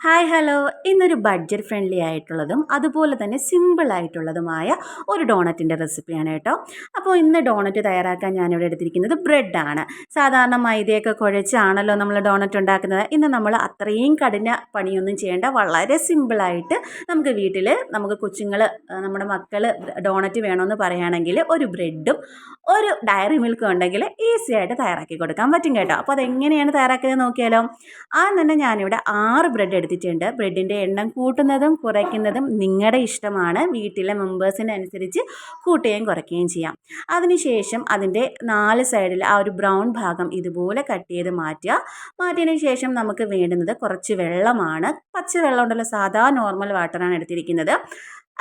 Hi hello ഇന്നൊരു budget friendly ആയിട്ടുള്ളതും അതുപോലെ തന്നെ സിമ്പിൾ ആയിട്ടുള്ളതുമായ ഒരു ഡോണറ്റിന്റെ റെസിപ്പിയാണ് കേട്ടോ. അപ്പോൾ ഇന്ന് ഡോണറ്റ് തയ്യാറാക്കാൻ ഞാനിവിടെ എടുത്തിരിക്കുന്നത് ബ്രെഡാണ് സാധാരണ മൈദയൊക്കെ കുഴച്ചാണല്ലോ നമ്മൾ ഡോണറ്റ് ഉണ്ടാക്കുന്നത്. ഇന്ന് നമ്മൾ അത്രയും കഠിന പണിയൊന്നും ചെയ്യേണ്ട വളരെ സിമ്പിളായിട്ട് നമുക്ക് വീട്ടിൽ നമുക്ക് കൊച്ചുങ്ങൾ നമ്മുടെ മക്കൾ ഡോണറ്റ് വേണമെന്ന് പറയുകയാണെങ്കിൽ ഒരു ബ്രെഡും ഒരു ഡയറി മിൽക്കും ഉണ്ടെങ്കിൽ ഈസി ആയിട്ട് തയ്യാറാക്കി കൊടുക്കാൻ പറ്റും കേട്ടോ. അപ്പോൾ അതെങ്ങനെയാണ് തയ്യാറാക്കിയത് നോക്കിയാലോ? ആ തന്നെ ഞാനിവിടെ ആറ് ബ്രെഡ് എടുത്തിട്ടുണ്ട് ബ്രെഡിന്റെ എണ്ണം കൂട്ടുന്നതും കുറയ്ക്കുന്നതും നിങ്ങളുടെ ഇഷ്ടമാണ്. വീട്ടിലെ മെമ്പേഴ്സിനനുസരിച്ച് കൂട്ടുകയും കുറയ്ക്കുകയും ചെയ്യാം. അതിനുശേഷം അതിന്റെ നാല് സൈഡിൽ ആ ഒരു ബ്രൗൺ ഭാഗം ഇതുപോലെ കട്ട് ചെയ്ത് മാറ്റുക. മാറ്റിയതിന് ശേഷം നമുക്ക് വേണ്ടുന്നത് കുറച്ച് വെള്ളമാണ്. പച്ച വെള്ളം ഉണ്ടല്ലോ സാധാ നോർമൽ വാട്ടറാണ് എടുത്തിരിക്കുന്നത്.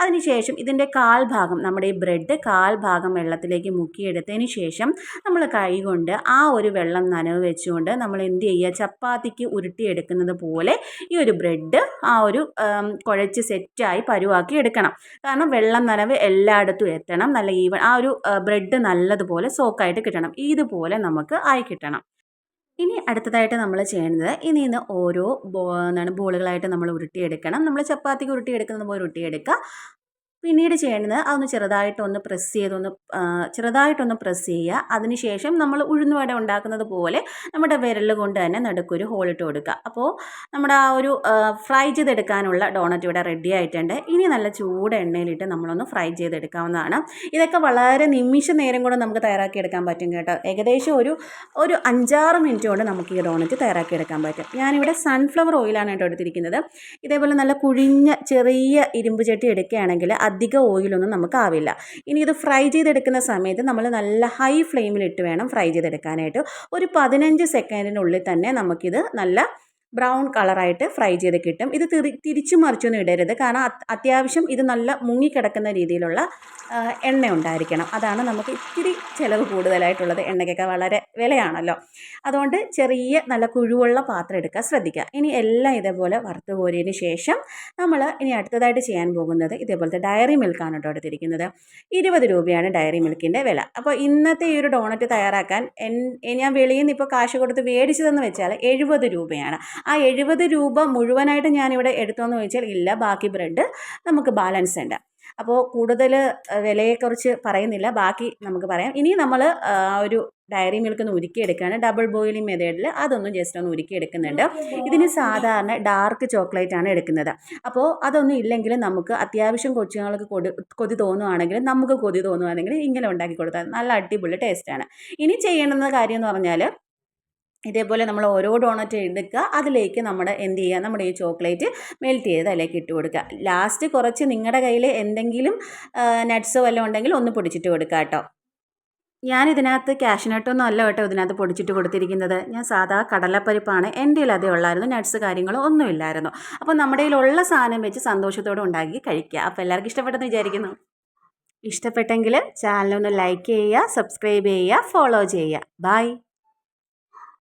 അതിനുശേഷം ഇതിന്റെ കാൽ ഭാഗം നമ്മുടെ ഈ ബ്രെഡ് കാൽ ഭാഗം വെള്ളത്തിലേക്ക് മുക്കിയെടുത്തതിന് ശേഷം നമ്മൾ കൈ കൊണ്ട് ആ ഒരു വെള്ളം നനവ് വെച്ചുകൊണ്ട് നമ്മൾ എന്ത് ചെയ്യുക? ചപ്പാത്തിക്ക് ഉരുട്ടിയെടുക്കുന്നത് പോലെ ഈ ഒരു ബ്രെഡ് ആ ഒരു കുഴച്ച് സെറ്റായി പരുവാക്കി എടുക്കണം. കാരണം വെള്ളം നനവ് എല്ലായിടത്തും എത്തണം. നല്ല ഈവൻ ആ ഒരു ബ്രെഡ് നല്ലതുപോലെ സോക്കായിട്ട് കിട്ടണം. ഇതുപോലെ നമുക്ക് ആയി കിട്ടണം. ഇനി അടുത്തതായിട്ട് നമ്മൾ ചെയ്യേണ്ടത് ഇനി ഇന്ന് ഓരോ എന്താണ് ബോളുകളായിട്ട് നമ്മൾ ഉരുട്ടിയെടുക്കണം. നമ്മൾ ചപ്പാത്തിക്ക് ഉരുട്ടിയെടുക്കുന്നത് പോലെ ഉരുട്ടിയെടുക്കുക. പിന്നീട് ചെയ്യേണ്ടത് അതൊന്ന് ചെറുതായിട്ടൊന്ന് പ്രസ് ചെയ്തൊന്ന് ചെറുതായിട്ടൊന്ന് പ്രസ് ചെയ്യുക. അതിനുശേഷം നമ്മൾ ഉഴുന്നുവട ഉണ്ടാക്കുന്നത് പോലെ നമ്മുടെ വിരൽ കൊണ്ട് തന്നെ നടുക്കൊരു ഹോളിട്ട് കൊടുക്കുക. അപ്പോൾ നമ്മുടെ ആ ഒരു ഫ്രൈ ചെയ്തെടുക്കാനുള്ള ഡോണറ്റ് ഇവിടെ റെഡി ആയിട്ടുണ്ട്. ഇനി നല്ല ചൂട് എണ്ണയിലിട്ട് നമ്മളൊന്ന് ഫ്രൈ ചെയ്തെടുക്കാവുന്നതാണ്. ഇതൊക്കെ വളരെ നിമിഷ നേരം കൊണ്ട് നമുക്ക് തയ്യാറാക്കിയെടുക്കാൻ പറ്റും കേട്ടോ. ഏകദേശം ഒരു ഒരു അഞ്ചാറ് മിനിറ്റ് കൊണ്ട് നമുക്ക് ഈ ഡോണറ്റ് തയ്യാറാക്കിയെടുക്കാൻ പറ്റും. ഞാനിവിടെ സൺഫ്ലവർ ഓയിലാണ് കേട്ടോ എടുത്തിരിക്കുന്നത്. ഇതേപോലെ നല്ല കുഴിഞ്ഞ ചെറിയ ഇരുമ്പ് ചട്ടി എടുക്കുകയാണെങ്കിൽ അധികം ഓയിലൊന്നും നമുക്ക് ആവില്ല ഇനി ഇത് ഫ്രൈ ചെയ്തെടുക്കുന്ന സമയത്ത് നമ്മൾ നല്ല ഹൈ ഫ്ലെയിമിലിട്ട് വേണം ഫ്രൈ ചെയ്തെടുക്കാനായിട്ട്. ഒരു പതിനഞ്ച് സെക്കൻഡിനുള്ളിൽ തന്നെ നമുക്കിത് നല്ല ബ്രൗൺ കളറായിട്ട് ഫ്രൈ ചെയ്ത് കിട്ടും. ഇത് തിരി തിരിച്ചു മറിച്ചൊന്നും ഇടരുത്. കാരണം അത്യാവശ്യം ഇത് നല്ല മുങ്ങിക്കിടക്കുന്ന രീതിയിലുള്ള എണ്ണ ഉണ്ടായിരിക്കണം. അതാണ് നമുക്ക് ഇത്തിരി ചിലവ് കൂടുതലായിട്ടുള്ളത്. എണ്ണയ്ക്കൊക്കെ വളരെ വിലയാണല്ലോ. അതുകൊണ്ട് ചെറിയ നല്ല കുഴുവുള്ള പാത്രം എടുക്കാൻ ശ്രദ്ധിക്കുക. ഇനി എല്ലാം ഇതേപോലെ വറുത്ത് കോരിയതിന് ശേഷം നമ്മൾ ഇനി അടുത്തതായിട്ട് ചെയ്യാൻ പോകുന്നത് ഇതേപോലത്തെ ഡയറി മിൽക്കാണ് കേട്ടോ എടുത്തിരിക്കുന്നത്. ഇരുപത് രൂപയാണ് ഡയറി മിൽക്കിന്റെ വില. അപ്പോൾ ഇന്നത്തെ ഈ ഒരു ഡോണറ്റ് തയ്യാറാക്കാൻ ഞാൻ വെളിയിൽ നിന്ന് ഇപ്പോൾ കാശ് കൊടുത്ത് മേടിച്ചതെന്ന് വെച്ചാൽ എഴുപത് രൂപയാണ്. ആ എഴുപത് രൂപ മുഴുവനായിട്ട് ഞാനിവിടെ എടുത്തോന്ന് ചോദിച്ചാൽ ഇല്ല ബാക്കി ബ്രെഡ് നമുക്ക് ബാലൻസ് ഉണ്ട്. അപ്പോൾ കൂടുതൽ വിലയെക്കുറിച്ച് പറയുന്നില്ല ബാക്കി നമുക്ക് പറയാം. ഇനി നമ്മൾ ആ ഒരു ഡയറി മിൽക്ക് ഒന്ന് ഉരുക്കിയെടുക്കുകയാണ്. ഡബിൾ ബോയിലിംഗ് മെത്തേഡിൽ അതൊന്നും ജസ്റ്റ് ഒന്ന് ഉരുക്കിയെടുക്കുന്നുണ്ട്. ഇതിന് സാധാരണ ഡാർക്ക് ചോക്ലേറ്റ് ആണ് എടുക്കുന്നത്. അപ്പോൾ അതൊന്നും ഇല്ലെങ്കിൽ നമുക്ക് അത്യാവശ്യം കൊച്ചുങ്ങൾക്ക് കൊതി കൊതി തോന്നുവാണെങ്കിൽ നമുക്ക് കൊതി തോന്നുവാണെങ്കിൽ ഇങ്ങനെ ഉണ്ടാക്കി കൊടുത്താൽ നല്ല അടിപൊളി ടേസ്റ്റാണ് ഇനി ചെയ്യേണ്ടുന്ന കാര്യം എന്ന് പറഞ്ഞാൽ ഇതേപോലെ നമ്മൾ ഓരോ ഡോണറ്റ് എടുക്കുക. അതിലേക്ക് നമ്മുടെ എന്ത് ചെയ്യുക? നമ്മുടെ ഈ ചോക്ലേറ്റ് മെൽറ്റ് ചെയ്ത് അതിലേക്ക് ഇട്ട് കൊടുക്കുക. ലാസ്റ്റ് കുറച്ച് നിങ്ങളുടെ കയ്യിൽ എന്തെങ്കിലും നട്ട്സോ വല്ലതും ഉണ്ടെങ്കിൽ ഒന്ന് പൊടിച്ചിട്ട് കൊടുക്കുക കേട്ടോ. ഞാൻ ഇതിനകത്ത് ക്യാഷ്നട്ടൊന്നും അല്ല കേട്ടോ ഇതിനകത്ത് പൊടിച്ചിട്ട് കൊടുത്തിരിക്കുന്നത്. ഞാൻ സാധാ കടലപ്പരിപ്പാണ്. എന്റെ കയ്യിൽ അതേ ഉള്ളായിരുന്നു. നട്ട്സ് കാര്യങ്ങളോ ഒന്നുമില്ലായിരുന്നു അപ്പോൾ നമ്മുടെ കയ്യിലുള്ള സാധനം വെച്ച് സന്തോഷത്തോടെ ഉണ്ടാക്കി കഴിക്കുക. അപ്പോൾ എല്ലാവർക്കും ഇഷ്ടപ്പെട്ടെന്ന് വിചാരിക്കുന്നു. ഇഷ്ടപ്പെട്ടെങ്കിൽ ചാനലൊന്ന് ലൈക്ക് ചെയ്യുക സബ്സ്ക്രൈബ് ചെയ്യുക ഫോളോ ചെയ്യുക. ബൈ